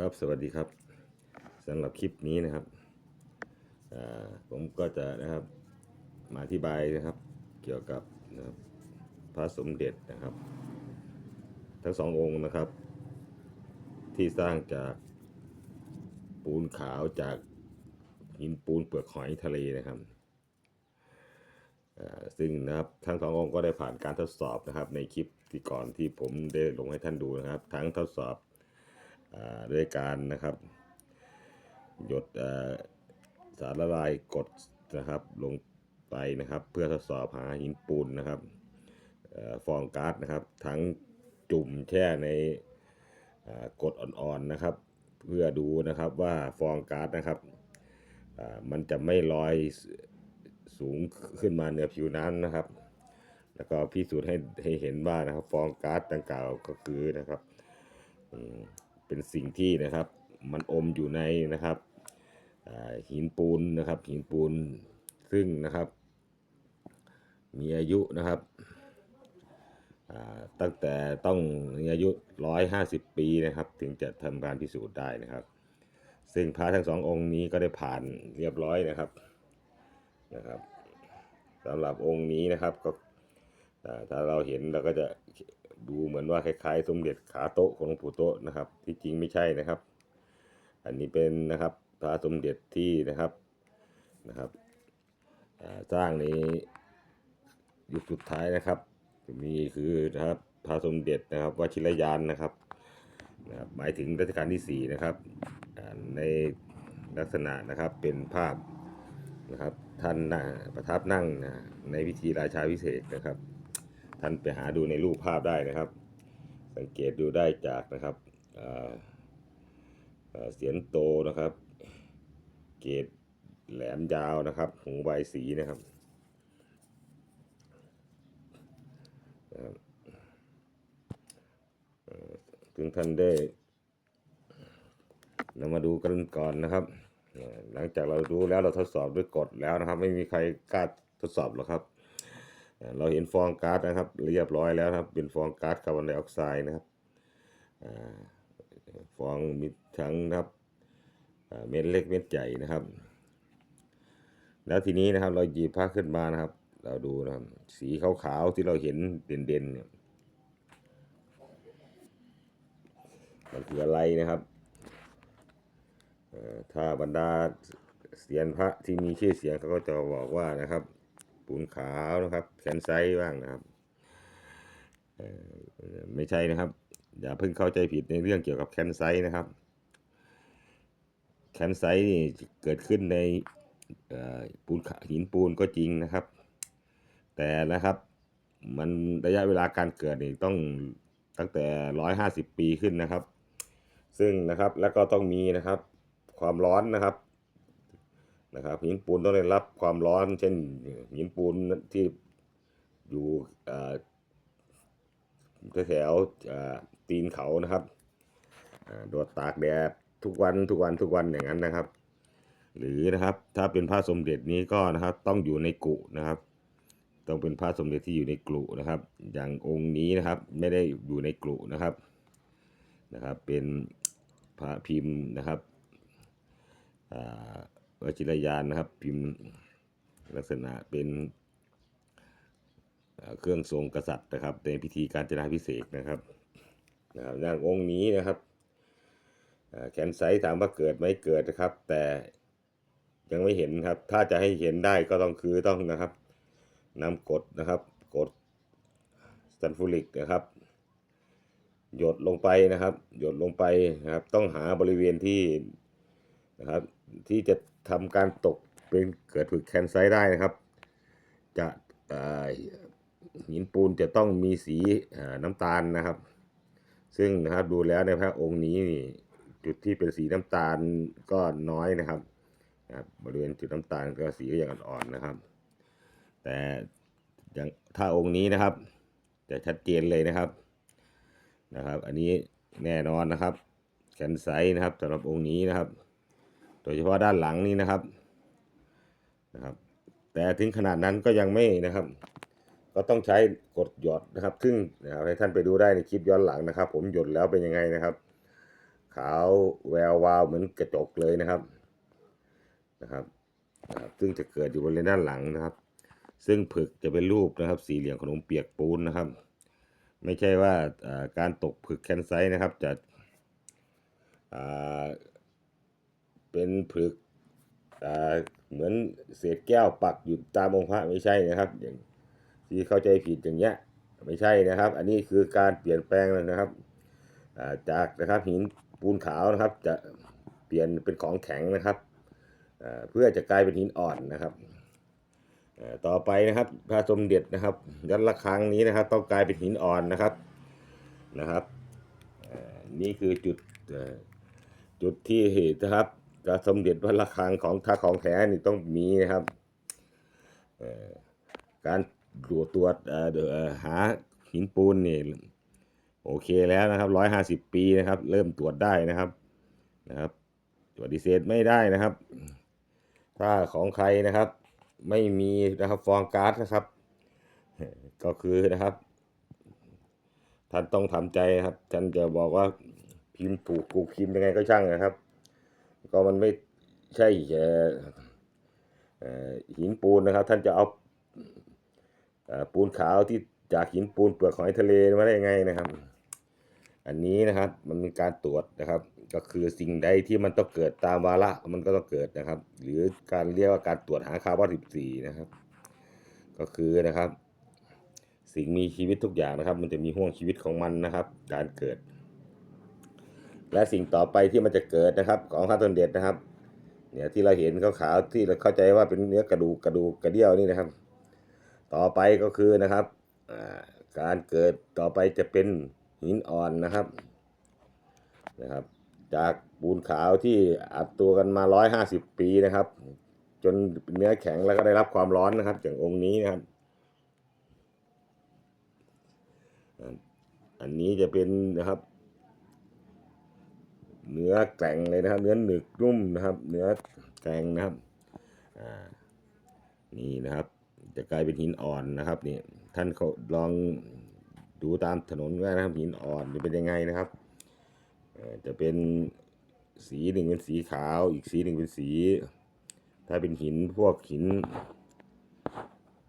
ครับสวัสดีครับสำหรับคลิปนี้นะครับผมก็จะนะครับมาอธิบายนะครับเกี่ยวกับนะครับพระสมเด็จนะครับ ทั้งสององค์นะครับ ที่สร้างจากปูนขาวจากหินปูนเปลือกหอยทะเลนะครับซึ่งนะครับทั้งสององค์ก็ได้ผ่านการทดสอบนะครับ ในคลิปที่ก่อนที่ผมได้ลงให้ท่านดูนะครับ ทั้งทดสอบ ด้วยการนะครับ หยดสารละลายกรดนะครับลงไปนะครับ เพื่อทดสอบหาหินปูนนะครับอฟองก๊าซนะครับ ทั้งจุ่มแช่ในกรดอ่อนๆนะครับ เพื่อดูนะครับว่าฟองก๊าซนะครับมันจะไม่ลอยสูงขึ้นมาเหนือผิวน้ำนะครับ แล้วก็พิสูจน์ให้ให้เห็นว่านะครับ ฟองก๊าซดังกล่าวก็คือนะครับ เป็นสิ่งที่นะครับมันอมอยู่ในนะครับหินปูนนะครับหินปูนซึ่งนะครับ มีอายุนะครับตั้งแต่ต้องมีอายุ 150 ปีนะครับ ถึงจะทำการพิสูจน์ได้นะครับ ซึ่งพระทั้งสององค์นี้ก็ได้ผ่านเรียบร้อยนะครับนะครับสำหรับองค์นี้นะครับก็ถ้าเราเห็นเราก็จะ ดูเหมือนว่าคล้ายๆ สมเด็จขาโต๊ะของหลวงปู่โต๊ะนะครับ ที่จริงไม่ใช่นะครับ อันนี้เป็นนะครับพระสมเด็จที่นะครับนะครับสร้างในยุคสุดท้ายนะครับมีคือนะครับพระสมเด็จนะครับวชิรยานนะครับนะครับหมายถึงรัชกาลที่สี่นะครับในลักษณะนะครับเป็นภาพนะครับท่านนะประทับนั่งนะในพิธีราชาพิเศษนะครับ ท่านไปหาดูในรูปภาพได้นะครับ สังเกตดูได้จากนะครับเเสียนโตนะครับ เกตแหลมยาวนะครับ หูใบสีนะครับถึงท่านได้เรามาดูกันก่อนนะครับ หลังจากเรารู้แล้วเราทดสอบด้วยกฎแล้วนะครับ ไม่มีใครกล้าทดสอบหรอกครับ เราเห็นฟองก๊าซนะครับ เรียบร้อยแล้วครับ เป็นฟองก๊าซคาร์บอนไดออกไซด์นะครับฟองมีทั้งนะครับเม็ดเล็กเม็ดใหญ่นะครับ แล้วทีนี้นะครับ เราหยิบผ้าขึ้นมานะครับ เราดูนะครับ สีขาวๆที่เราเห็นเด่นๆเนี่ยมันคืออะไรนะครับถ้าบรรดาเสียนพระที่มีชื่อเสียงเขาก็จะบอกว่านะครับ ปูนขาวนะครับแคนไซบ้างนะครับไม่ใช่นะครับ อย่าเพิ่งเข้าใจผิดในเรื่องเกี่ยวกับแคนไซนะครับแคนไซนี่เกิดขึ้นในปูนหินปูนก็จริงนะครับ แต่นะครับมันระยะเวลาการเกิดนี่ต้องตั้งแต่ร้อยห้าสิบปีขึ้นนะครับ ซึ่งนะครับแล้วก็ต้องมีนะครับ ความร้อนนะครับ นะครับหินปูนต้องได้รับความร้อน เช่นหินปูนที่อยู่แถวๆตีนเขานะครับโดดตากแดดทุกวันทุกวันทุกวันอย่างนั้นนะครับ หรือนะครับถ้าเป็นพระสมเด็จนี้ก็นะครับต้องอยู่ในกุนะครับ ต้องเป็นพระสมเด็จที่อยู่ในกลุนะครับ อย่างองค์นี้นะครับไม่ได้อยู่ในกลุนะครับนะครับ เป็นพระพิมพ์นะครับอ่า วชิรยานนะครับ พิมพ์ลักษณะเป็นเครื่องทรงกษัตริย์นะครับในพิธีการจนาพิเศษนะครับนะครับอย่างองค์นี้นะครับแขนไซส์ถามว่าเกิดไหมเกิดนะครับ แต่ยังไม่เห็นครับ ถ้าจะให้เห็นได้ก็ต้องคือต้องนะครับนำกดนะครับกดซันฟูริกนะครับ หยดลงไปนะครับ หยดลงไปนะครับ ต้องหาบริเวณที่นะครับ ที่จะ ทำการตกเป็นเกิดผึกแคนไซต์ได้นะครับ จะหินปูนจะต้องมีสีน้ำตาลนะครับ ซึ่งนะครับดูแล้วในพระองค์นี้จุดที่เป็นสีน้ำตาลก็น้อยนะครับบริเวณจุดน้ำตาลก็สีก็ยังอ่อนๆนะครับ แต่อย่างถ้าองค์นี้นะครับ จะชัดเจนเลยนะครับนะครับ อันนี้แน่นอนนะครับแคนไซนะครับสำหรับองค์นี้นะครับ โดยเฉพาะด้านหลังนี้นะครับนะครับ แต่ถึงขนาดนั้นก็ยังไม่นะครับ ก็ต้องใช้กดหยดนะครับ ซึ่งนะครับให้ท่านไปดูได้ในคลิปย้อนหลังนะครับ ผมหยดแล้วเป็นยังไงนะครับ ขาวแวววาวเหมือนกระจกเลยนะครับนะครับนะครับซึ่งจะเกิดอยู่บริเวณด้านหลังนะครับ ซึ่งผึกจะเป็นรูปนะครับ สี่เหลี่ยมขนมเปียกปูนนะครับ ไม่ใช่ว่าการตกผึกแคนไซนะครับจะ เป็นผึกเหมือนเศษแก้วปักอยู่ตามองค์พระไม่ใช่นะครับ อย่างที่เข้าใจผิดอย่างเงี้ยไม่ใช่นะครับ อันนี้คือการเปลี่ยนแปลงนะครับาจากนะครับหินปูนขาวนะครับ จะเปลี่ยนเป็นของแข็งนะครับเพื่อจะกลายเป็นหินอ่อนนะครับต่อไปนะครับพระสมเด็จนะครับยันละครั้งนี้นะครับ ต้องกลายเป็นหินอ่อนนะครับนะครับนี่คือจุดจุดที่เหตุนะครับ พระสมเด็จวัดระฆังของถ้าของแท้นี่ต้องมีนะครับการตรวจตรวจหาหินปูนนี่โอเคแล้วนะครับร้อยห้าสิบปีนะครับ เริ่มตรวจได้นะครับนะครับปฏิเสธไม่ได้นะครับ ถ้าของใครนะครับ ไม่มีนะครับฟองการ์ดนะครับ ก็คือนะครับท่านต้องทำใจครับท่านจะบอกว่าพิมพ์ถูกกูพิมพ์ยังไงก็ช่างนะครับ ก็มันไม่ใช่หินปูนนะครับ ท่านจะเอาปูนขาวที่จากหินปูนเปลือกหอยทะเลมาได้ยังไงนะครับ อันนี้นะครับมันเป็นการตรวจนะครับ ก็คือสิ่งใดที่มันต้องเกิดตามวาระมันก็ต้องเกิดนะครับ หรือการเรียกว่าการตรวจหาคาร์บอน14นะครับ ก็คือนะครับ สิ่งมีชีวิตทุกอย่างนะครับ มันจะมีห่วงชีวิตของมันนะครับ การเกิด และสิ่งต่อไปที่มันจะเกิดนะครับ ของพระต้นเด็ดนะครับ เนี่ยที่เราเห็นขาวๆที่เราเข้าใจว่าเป็นเนื้อกระดูกกระดูกกระเดี่ยวนี่นะครับ ต่อไปก็คือนะครับการเกิดต่อไปจะเป็นหินอ่อนนะครับนะครับ จากปูนขาวที่อัดตัวกันมา 150 ปีนะครับ จนเนื้อแข็งแล้วก็ได้รับความร้อนนะครับอย่างองค์นี้นะครับอันนี้จะเป็นนะครับ เนื้อแกร่งเลยนะครับ เนื้อหนึกนุ่มนะครับ เนื้อแกร่งนะครับนี่นะครับ จะกลายเป็นหินอ่อนนะครับนี่ท่านเขาลองดูตามถนนก็ได้นะครับหินอ่อนจะเป็นยังไงนะครับจะเป็นสีหนึ่งเป็นสีขาว อีกสีหนึ่งเป็นสี ถ้าเป็นหินพวกหิน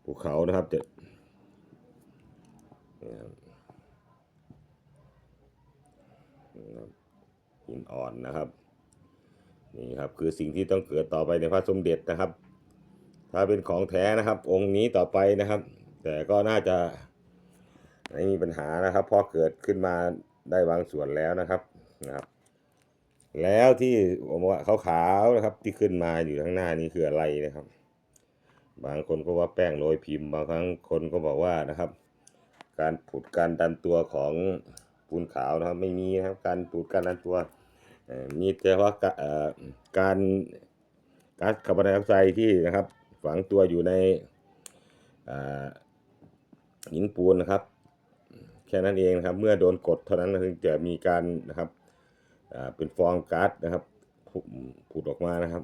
ภูเขานะครับจะเนี่ยครับนะครับ หินอ่อนนะครับนี่ครับคือสิ่งที่ต้องเกิดต่อไปในพระสมเด็จนะครับ ถ้าเป็นของแท้นะครับ องค์นี้ต่อไปนะครับ แต่ก็น่าจะไม่มีปัญหานะครับพราะเกิดขึ้นมาได้บางส่วนแล้วนะครับนะครับแล้วที่ผมว่าขาวๆนะครับที่ขึ้นมาอยู่ข้างหน้านี้คืออะไรนะครับ บางคนก็ว่าแป้งโรยพิมพ์บางครั้งคนก็บอกว่านะครับ การผุดการดันตัวของ ปูนขาวนะครับไม่มีนะครับการผุดการดันตัวมีแต่ว่ากะการก๊าซคาร์บอนไดออกไซด์ที่นะครับฝังตัวอยู่ในหินปูนนะครับ แค่นั้นเองนะครับ เมื่อโดนกดเท่านั้นถึงจะมีการนะครับเป็นฟองก๊าซนะครับผุดออกมานะครับ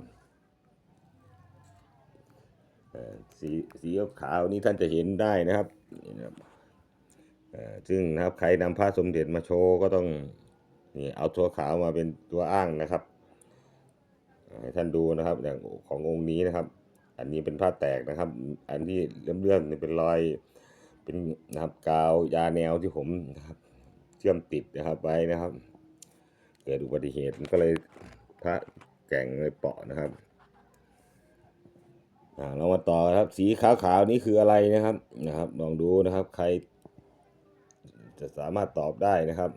สีสีขาวนี้ท่านจะเห็นได้นะครับ ซึ่งนะครับใครนำผ้าสมเด็จมาโชว์ก็ต้องนี่เอาตัวขาวมาเป็นตัวอ้างนะครับท่านดูนะครับอย่างขององค์นี้นะครับ อันนี้เป็นผ้าแตกนะครับ อันที่เลื่อมๆนี่เป็นรอยเป็นนะครับกาวยาแนวที่ผมนะครับเชื่อมติดนะครับไว้นะครับ เกิดอุบัติเหตุมันก็เลยพระแก่งเลยเปาะนะครับอ่าเรามาต่อครับ สีขาวๆนี้คืออะไรนะครับนะครับ ลองดูนะครับ ใคร จะสามารถตอบได้นะครับ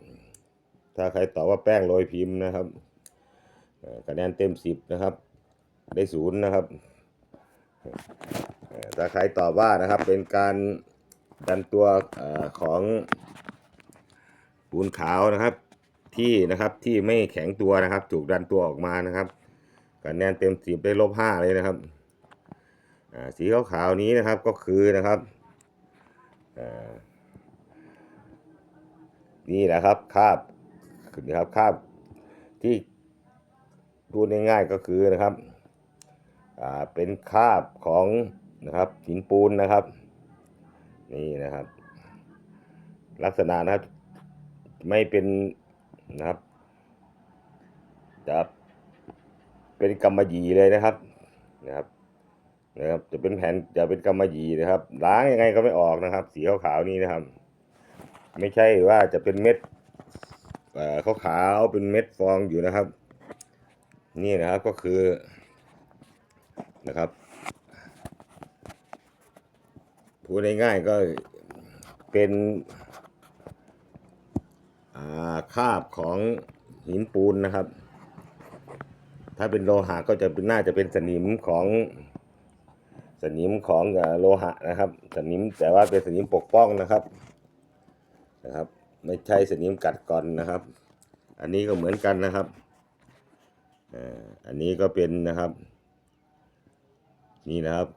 ถ้าใครตอบว่าแป้งโรยพิมพ์นะครับคะแนนเต็มสิบนะครับ ได้ศูนย์นะครับถ้าใครตอบว่านะครับเป็นการดันตัวอของปูนขาวนะครับที่นะครับที่ไม่แข็งตัวนะครับ ถูกดันตัวออกมานะครับคะแนนเต็มสิบได้ลบห้าเลยนะครับสีขาวๆนี้นะครับก็คือนะครับ นี่แหละครับคาบนี่ครับคาบที่พูดง่ายๆก็คือนะครับอ่าเป็นคาบของนะครับหินปูนนะครับ นี่นะครับ ลักษณะนะครับไม่เป็นนะครับจะเป็นกำมะหยี่เลยนะครับนะครับนะครับ จะเป็นแผ่นจะเป็นกำมะหยี่นะครับ ล้างยังไงก็ไม่ออกนะครับ สีขาวๆนี้นะครับ ไม่ใช่ว่าจะเป็นเม็ดเอ่อขาวๆเป็นเม็ดฟองอยู่นะครับ นี่นะครับก็คือนะครับพูดง่ายๆก็เป็นาคราบของหินปูนนะครับ ถ้าเป็นโลหะก็จะเป็นน่าจะเป็นสนิมของสนิมของโลหะนะครับ สนิมแต่ว่าเป็นสนิมปกป้องนะครับ นะครับ ไม่ใช่สนิมกัดก่อนนะครับ อันนี้ก็เหมือนกันนะครับอ่ออันนี้ก็เป็นนะครับ นี่นะครับ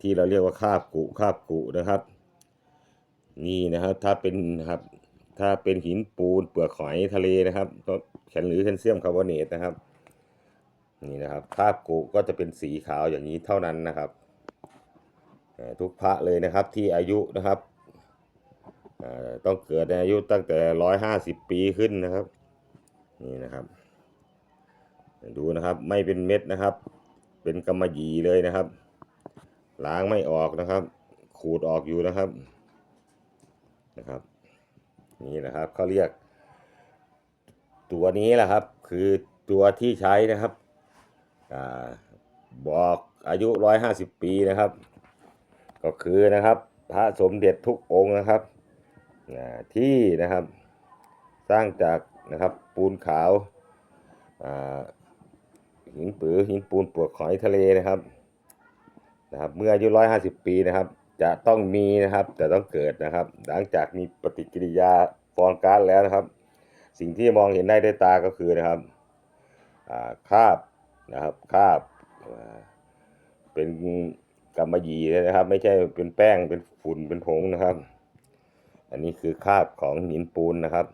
ที่เราเรียกว่าคาบกุคาบกุนะครับ นี่นะครับถ้าเป็นนะครับ ถ้าเป็นหินปูนเปลือกหอยทะเลนะครับก็แข็งหรือแคลเซียมคาร์บอเนตนะครับนี่นะครับคาบกุก็จะเป็นสีขาวอย่างนี้เท่านั้นนะครับทุกพระเลยนะครับที่อายุนะครับ ต้องเกิดในอายุตั้งแต่ร้อยห้าสิบปีขึ้นนะครับ นี่นะครับ ดูนะครับไม่เป็นเม็ดนะครับ เป็นกำมะหยี่เลยนะครับล้างไม่ออกนะครับ ขูดออกอยู่นะครับนะครับ นี่นะครับเขาเรียก ตัวนี้แหละครับ คือตัวที่ใช้นะครับอบอกอายุร้อยห้าสิบปีนะครับ ก็คือนะครับ พระสมเด็จทุกองค์นะครับ ที่นะครับสร้างจากนะครับปูนขาวหินปือหินปูนเปลือกหอยทะเลนะครับนะครับ เมื่ออายุร้อยห้าสิบปีนะครับ จะต้องมีนะครับจะต้องเกิดนะครับ หลังจากมีปฏิกิริยาฟอนก๊าซแล้วนะครับ สิ่งที่มองเห็นได้ด้วยตาก็คือนะครับคาบนะครับคาบาเป็นกำมะหยี่นะครับ ไม่ใช่เป็นแป้งเป็นฝุ่นเป็นผงนะครับ อันนี้คือคาบของหินปูนนะครับ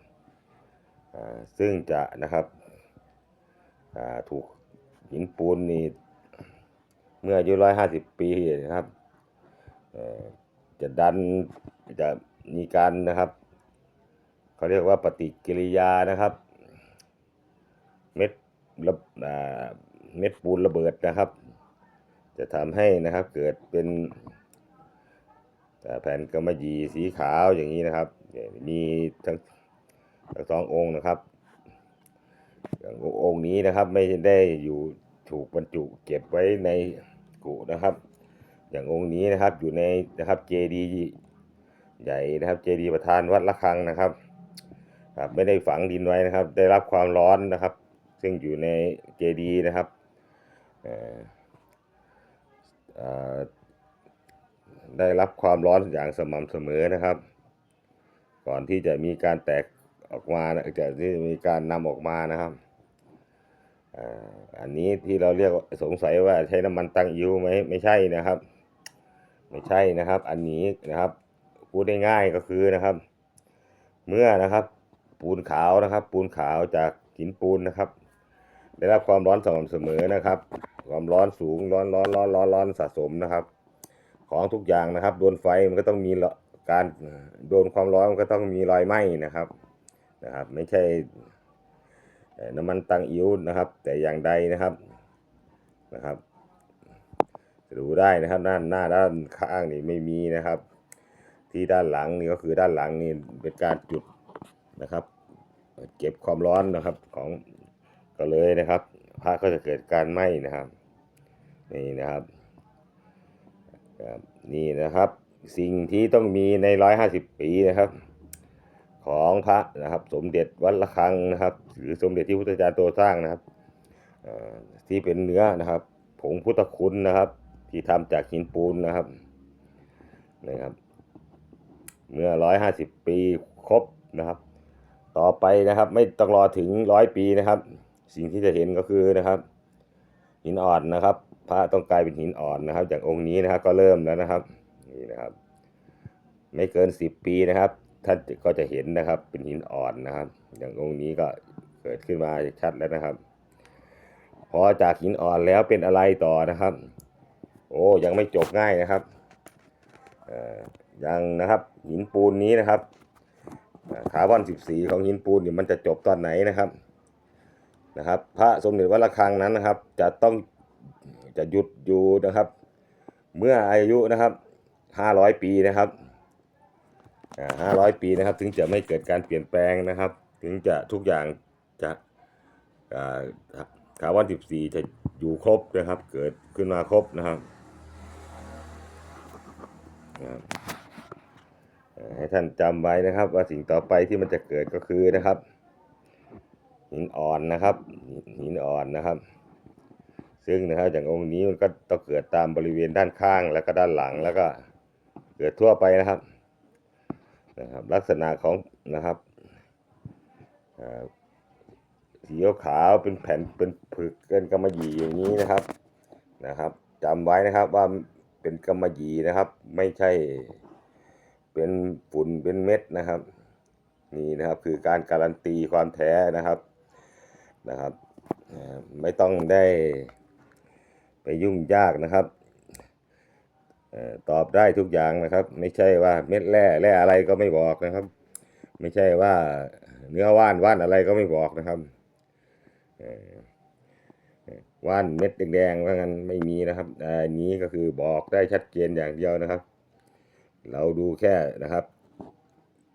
อ่าซึ่งจะนะครับอ่าถูกหินปูนนี่เมื่ออายุร้อยห้าสิบปีนะครับเอ่อจะดันจะมีการนะครับเขาเรียกว่าปฏิกิริยานะครับเม็ดระอ่าเม็ดปูนระเบิดนะครับ จะทำให้นะครับเกิดเป็น แผ่นกำมะหยี่สีขาวอย่างนี้นะครับ มีทั้งทั้งสององค์นะครับอย่างองค์นี้นะครับไม่ได้อยู่ถูกบรรจุเก็บไว้ในกุนะครับ อย่างองค์นี้นะครับอยู่ในนะครับเจดีใหญ่นะครับเจดีประธานวัดละคังนะครับครับไม่ได้ฝังดินไว้นะครับ ได้รับความร้อนนะครับ ซึ่งอยู่ในเจดีนะครับเอ่อเอ่อ ได้รับความร้อนอย่างสม่ำเสมอนะครับ ก่อนที่จะมีการแตกออกมาจะที่มีการนำออกมานะครับอันนี้ที่เราเรียกสงสัยว่าใช้น้ำมันตังอิวไหมไม่ใช่นะครับ ไม่ใช่นะครับ อันนี้นะครับพูดง่ายๆก็คือนะครับ เมื่อนะครับปูนขาวนะครับ ปูนขาวจากหินปูนนะครับ ได้รับความร้อนสม่ำเสมอนะครับ ความร้อนสูงร้อนร้อนร้อนร้อนร้อนสะสมนะครับ ของทุกอย่างนะครับโดนไฟมันก็ต้องมีการโดนความร้อนมันก็ต้องมีรอยไหม้นะครับนะครับ ไม่ใช่น้ำมันตังอิ๋วนะครับ แต่อย่างใดนะครับนะครับดูได้นะครับด้านหน้าด้านข้างนี่ไม่มีนะครับ ที่ด้านหลังนี่ก็คือด้านหลังนี่เป็นการจุดนะครับเก็บความร้อนนะครับของก็เลยนะครับพระก็จะเกิดการไหม้นะครับนี่นะครับ ครับนี่นะครับ สิ่งที่ต้องมีในร้อยห้าสิบปีนะครับ ของพระนะครับ สมเด็จวัดระฆังนะครับ หรือสมเด็จที่พุทธจารย์โตสร้างนะครับที่เป็นเนื้อนะครับ ผงพุทธคุณนะครับ ที่ทำจากหินปูนนะครับนะครับ เมื่อร้อยห้าสิบปีครบนะครับ ต่อไปนะครับ ไม่ต้องรอถึงร้อยปีนะครับ สิ่งที่จะเห็นก็คือนะครับหินอ่อนนะครับ พระต้องกลายเป็นหินอ่อนนะครับ อย่างองค์นี้นะครับก็เริ่มแล้วนะครับนี่นะครับ ไม่เกินสิบปีนะครับ ท่านก็จะเห็นนะครับเป็นหินอ่อนนะครับ อย่างองค์นี้ก็เกิดขึ้นมาชัดแล้วนะครับ พอจากหินอ่อนแล้วเป็นอะไรต่อนะครับ โอ้ยังไม่จบง่ายนะครับเอ่อยังนะครับหินปูนนี้นะครับคาร์บอน 14 ของหินปูนเนี่ยมันจะจบตอนไหนนะครับนะครับ พระสมเด็จวัดระฆังนั้นนะครับ จะต้อง จะหยุดอยู่นะครับ เมื่ออายุนะครับห้าร้อยปีนะครับห้าร้อยปีนะครับ ถึงจะไม่เกิดการเปลี่ยนแปลงนะครับ ถึงจะทุกอย่างจะอ่าถาวรสิบสี่จะอยู่ครบนะครับ เกิดขึ้นมาครบนะครับให้ท่านจำไว้นะครับ ว่าสิ่งต่อไปที่มันจะเกิดก็คือนะครับ หินอ่อนนะครับ หินอ่อนนะครับ ซึ่งนะครับอย่างองค์นี้มันก็ต้องเกิดตามบริเวณด้านข้างแล้วก็ด้านหลังแล้วก็เกิดทั่วไปนะครับนะครับ ลักษณะของนะครับอ่าสีขาวเป็นแผ่นเป็นผึกเป็นกำมะหยี่อย่างนี้นะครับนะครับจำไว้นะครับว่าเป็นกำมะหยี่นะครับ ไม่ใช่เป็นฝุ่นเป็นเม็ดนะครับ นี่นะครับคือการการันตีความแท้นะครับนะครับ ไม่ต้องได้ ไปยุ่งยากนะครับออตอบได้ทุกอย่างนะครับ ไม่ใช่ว่าเม็ดแร่แร่อะไรก็ไม่บอกนะครับ ไม่ใช่ว่าเนื้อว่านว่านอะไรก็ไม่บอกนะครับว่านเม็ดแดงๆว่างั้นไม่มีนะครับอันนี้ก็คือบอกได้ชัดเจนอย่างเดียวนะครับ เราดูแค่นะครับ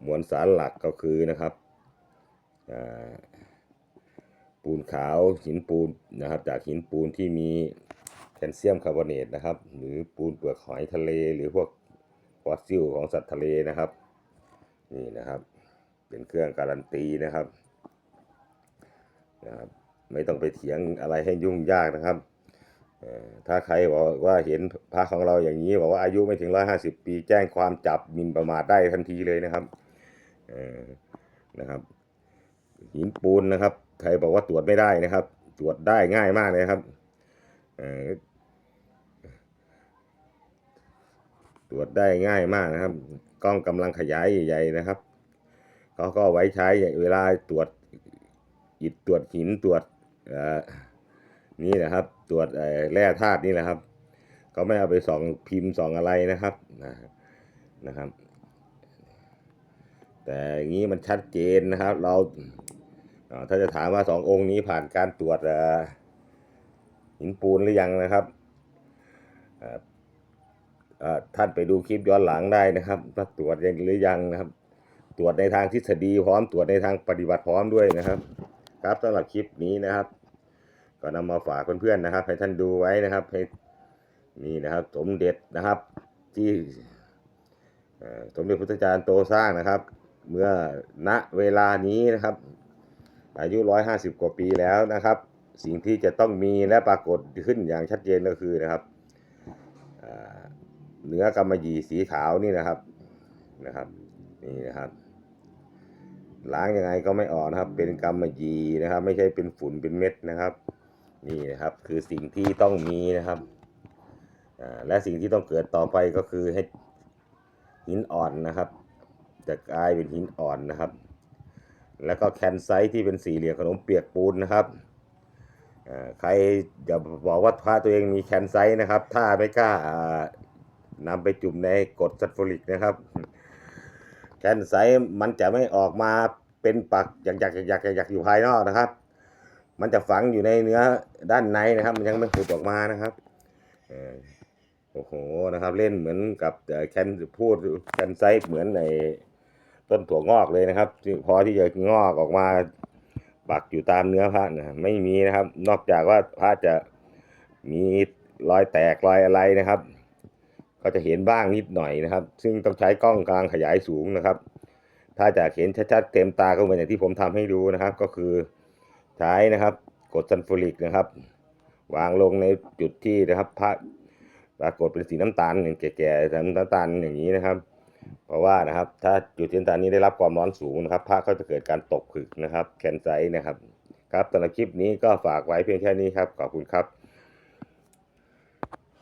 มวลสารหลักก็คือนะครับปูนขาวหินปูนนะครับ จากหินปูนที่มี แคลเซียมคาร์บอเนตนะครับ หรือปูนเปลือกหอยทะเล หรือพวกฟอสซิลของสัตว์ทะเลนะครับ นี่นะครับ เป็นเครื่องการันตีนะครับนะครับไม่ต้องไปเถียงอะไรให้ยุ่งยากนะครับเออถ้าใครบอกว่าเห็นพระของเราอย่างนี้บอกว่าอายุไม่ถึงร้อยห้าสิบปี แจ้งความจับมินประมาทได้ทันทีเลยนะครับเออนะครับ หินปูนนะครับ ใครบอกว่าตรวจไม่ได้นะครับ ตรวจได้ง่ายมากเลยครับเอ่อ ตรวจได้ง่ายมากนะครับ กล้องกำลังขยายใหญ่ๆนะครับเขาก็ไว้ใช้เวลาตรวจอิฐตรวจหินตรวจนี่นะครับ ตรวจแร่ธาตุนี่แหละครับเขาไม่เอาไปส่องพิมพ์ส่องอะไรนะครับนะนะครับ แต่อย่างนี้มันชัดเจนนะครับ เราถ้าจะถามว่าสององค์นี้ผ่านการตรวจหินปูนหรือยังนะครับ ท่านไปดูคลิปย้อนหลังได้นะครับว่าตรวจยังหรือยังนะครับ ตรวจในทางทฤษฎีพร้อมตรวจในทางปฏิบัติพร้อมด้วยนะครับ ครับสำหรับคลิปนี้นะครับ ก็นำมาฝากเพื่อนๆนะครับ ให้ท่านดูไว้นะครับให้นี่นะครับ สมเด็จนะครับที่สมเด็จพุทธจารย์โตสร้างนะครับ เมื่อณเวลานี้นะครับ อายุ150กว่าปีแล้วนะครับ สิ่งที่จะต้องมีและปรากฏขึ้นอย่างชัดเจนก็คือนะครับ เนื้อกำมะหยี่สีขาวนี่นะครับนะครับ นี่นะครับล้างยังไงก็ไม่ออกนะครับ เป็นกำมะหยี่นะครับ ไม่ใช่เป็นฝุ่นเป็นเม็ดนะครับ นี่นะครับคือสิ่งที่ต้องมีนะครับและสิ่งที่ต้องเกิดต่อไปก็คือให้หินอ่อนนะครับ จะกลายเป็นหินอ่อนนะครับ แล้วก็แคนไซต์ที่เป็นสี่เหลี่ยมขนมเปียกปูนนะครับใครจะบอกว่าพระตัวเองมีแคนไซต์นะครับ ถ้าไม่กล้า นำไปจุ่มในกรดซัลฟูริกนะครับแคนไซมันจะไม่ออกมาเป็นปักอยากอยากอยากอยากอยู่ภายนอกนะครับ มันจะฝังอยู่ในเนื้อด้านในนะครับ มันยังไม่ขุดออกมานะครับโอ้โหนะครับ เล่นเหมือนกับแคนพูดแคนไซเหมือนในต้นถั่วงอกเลยนะครับพอที่จะงอกออกมาปักอยู่ตามเนื้อพระนะไม่มีนะครับ นอกจากว่าพระจะมีรอยแตกรอยอะไรนะครับ ก็จะเห็นบ้างนิดหน่อยนะครับ ซึ่งต้องใช้กล้องกลางขยายสูงนะครับ ถ้าจะเห็นชัดๆเต็มตาก็เหมือนอย่างที่ผมทำให้ดูนะครับ ก็คือใช้นะครับกดซัลฟูริกนะครับ วางลงในจุดที่นะครับพระปรากฏเป็นสีน้ำตาลอย่างแก่ๆน้ำตาลอย่างนี้นะครับ เพราะว่านะครับ ถ้าจุดสีน้ำตาลนี้ได้รับความร้อนสูงนะครับพระก็จะเกิดการตกผึกนะครับ แคนไซนะครับ ครับสำหรับคลิปนี้ก็ฝากไว้เพียงแค่นี้ครับขอบคุณครับ